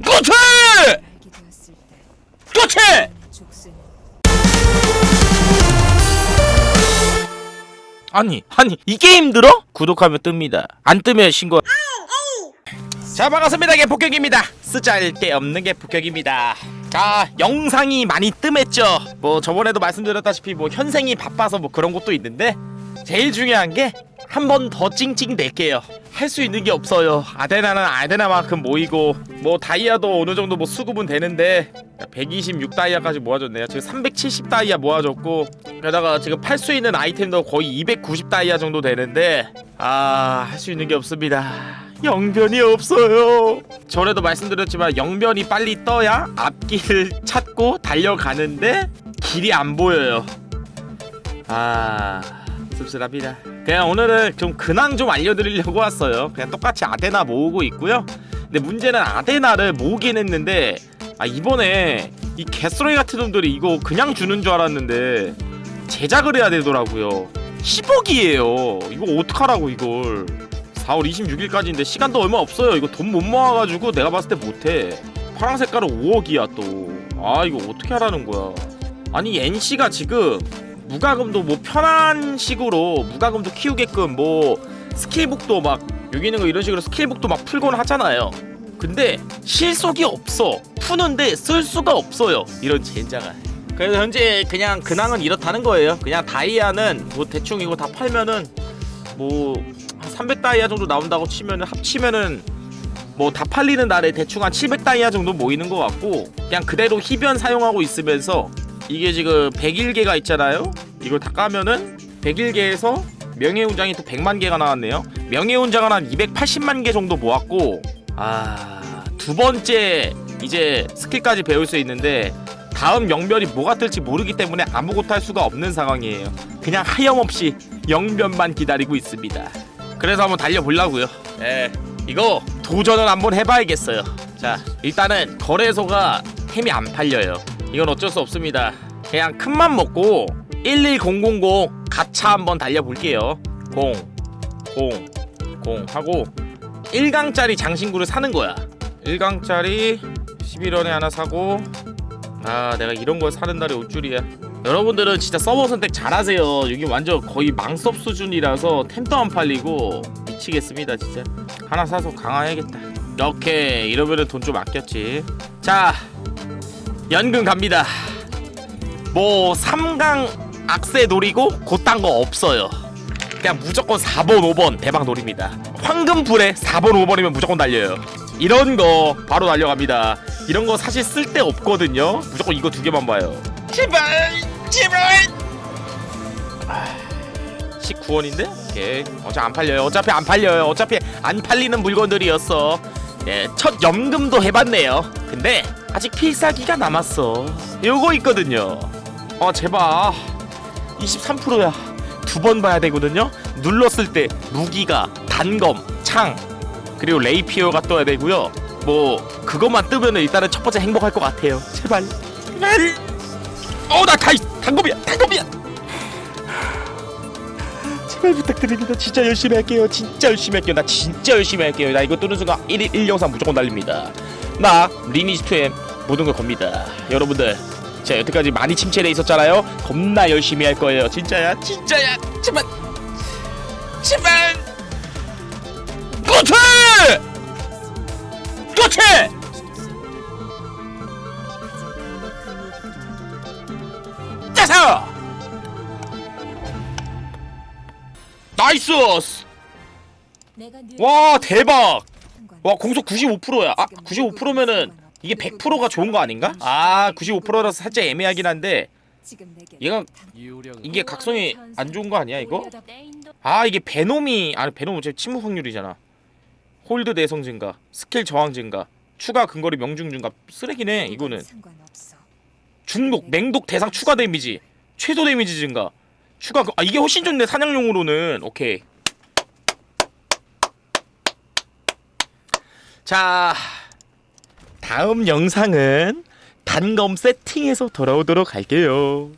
그렇지! 그렇지! 아니 아니 이게 힘들어? 구독하면 뜹니다 안 뜨면 신고 자 반갑습니다 개폭격입니다 쓰잘데 없는 개폭격입니다 자 영상이 많이 뜸했죠 뭐 저번에도 말씀드렸다시피 뭐 현생이 바빠서 뭐 그런 것도 있는데 제일 중요한 게 한 번 더 찡찡 낼게요. 할 수 있는 게 없어요. 아데나는 아데나만큼 모이고 뭐 다이아도 어느 정도 뭐 수급은 되는데 126 다이아까지 모아줬네요. 지금 370 다이아 모아줬고 게다가 지금 팔 수 있는 아이템도 거의 290 다이아 정도 되는데 아 할 수 있는 게 없습니다. 영변이 없어요. 전에도 말씀드렸지만 영변이 빨리 떠야 앞길 찾고 달려가는데 길이 안 보여요. 아 씁쓸합니다. 그냥 오늘은 좀 근황 좀 알려드리려고 왔어요. 그냥 똑같이 아데나 모으고 있고요. 근데 문제는 아데나를 모으긴 했는데 아 이번에 이 개쓰레기 같은 놈들이 이거 그냥 주는 줄 알았는데 제작을 해야 되더라고요. 10억이에요. 이거 어떡하라고 이걸. 4월 26일까지인데 시간도 얼마 없어요. 이거 돈 못 모아가지고 내가 봤을 때 못해. 파랑 색깔은 5억이야 또 아 이거 어떻게 하라는 거야. 아니 NC가 지금 무과금도 뭐 편한 식으로 무과금도 키우게끔 뭐 스킬북도 막 여기 있는 거 이런 식으로 스킬북도 막 풀곤 하잖아요. 근데 실속이 없어. 푸는데 쓸 수가 없어요. 이런 젠장한 그래서 현재 그냥 근황은 이렇다는 거예요. 그냥 다이아는 뭐 대충 이거 다 팔면은 뭐 300다이아 정도 나온다고 치면은 합치면은 뭐 다 팔리는 날에 대충 한 700다이아 정도 모이는 것 같고 그냥 그대로 휘변 사용하고 있으면서 이게 지금 101개가 있잖아요. 이걸 다 까면은 101개에서 명예훈장이 또 100만 개가 나왔네요. 명예훈장은 한 280만 개 정도 모았고 아 두 번째 이제 스킬까지 배울 수 있는데 다음 영변이 뭐가 뜰지 모르기 때문에 아무것도 할 수가 없는 상황이에요. 그냥 하염없이 영변만 기다리고 있습니다. 그래서 한번 달려보려고요. 예 이거 도전을 한번 해봐야겠어요. 자 일단은 거래소가 템이 안 팔려요 이건 어쩔 수 없습니다. 그냥 큰 맘 먹고 11000 가차 한번 달려볼게요. 0 0 0 하고 1강짜리 장신구를 사는 거야. 1강짜리 11원에 하나 사고. 아 내가 이런 걸 사는 날이 올 줄이야. 여러분들은 진짜 서버 선택 잘하세요. 여기 완전 거의 망섭 수준이라서 템도 안 팔리고 미치겠습니다 진짜. 하나 사서 강화해야겠다. 오케이. 이러면은 돈 좀 아꼈지. 자 연금 갑니다. 뭐 3강 악세 노리고 곧딴 거 없어요. 그냥 무조건 4번 5번 대박 노립니다. 황금불에 4번 5번이면 무조건 달려요. 이런 거 바로 달려갑니다. 이런 거 사실 쓸데 없거든요. 무조건 이거 두 개만 봐요. 제발 제발! 19원인데? 오케이. 어차피 안 팔려요. 어차피 안 팔려요. 어차피 안 팔리는 물건들이었어 예, 첫 연금도 해봤네요. 근데 아직 필살기가 남았어. 요거 있거든요. 어 제발. 23%야. 두 번 봐야 되거든요. 눌렀을 때 무기가 단검 창 그리고 레이피어가 떠야 되고요. 뭐 그것만 뜨면 일단은 첫 번째 행복할 것 같아요. 제발. 제발. 어나 다이 단검이야 단검이야. 제발 부탁드립니다. 진짜 열심히 할게요. 진짜 열심히 할게요. 나 진짜 열심히 할게요. 나 이거 뜨는 순간 1일 1영상 무조건 달립니다 나 리니지 2M 모든 걸 겁니다. 여러분들 제가 여태까지 많이 침체돼 있었잖아요. 겁나 열심히 할 거예요. 진짜야? 진짜야! 제발! 제발! 그렇지 그렇지 짜서! 나이스! 와 대박 와 공속 95%야. 아 95%면은 이게 100%가 좋은 거 아닌가? 아 95%라서 살짝 애매하긴 한데 얘가 이게 각성이 안 좋은 거 아니야 이거? 아 이게 베놈이 아니 베놈 어차피 침묵 확률이잖아. 홀드 내성 증가 스킬 저항 증가 추가 근거리 명중 증가. 쓰레기네 이거는. 중독 맹독 대상 추가 데미지 최소 데미지 증가. 추가 그- 아 이게 훨씬 좋네 사냥용으로는. 오케이 자 다음 영상은 단검 세팅해서 돌아오도록 할게요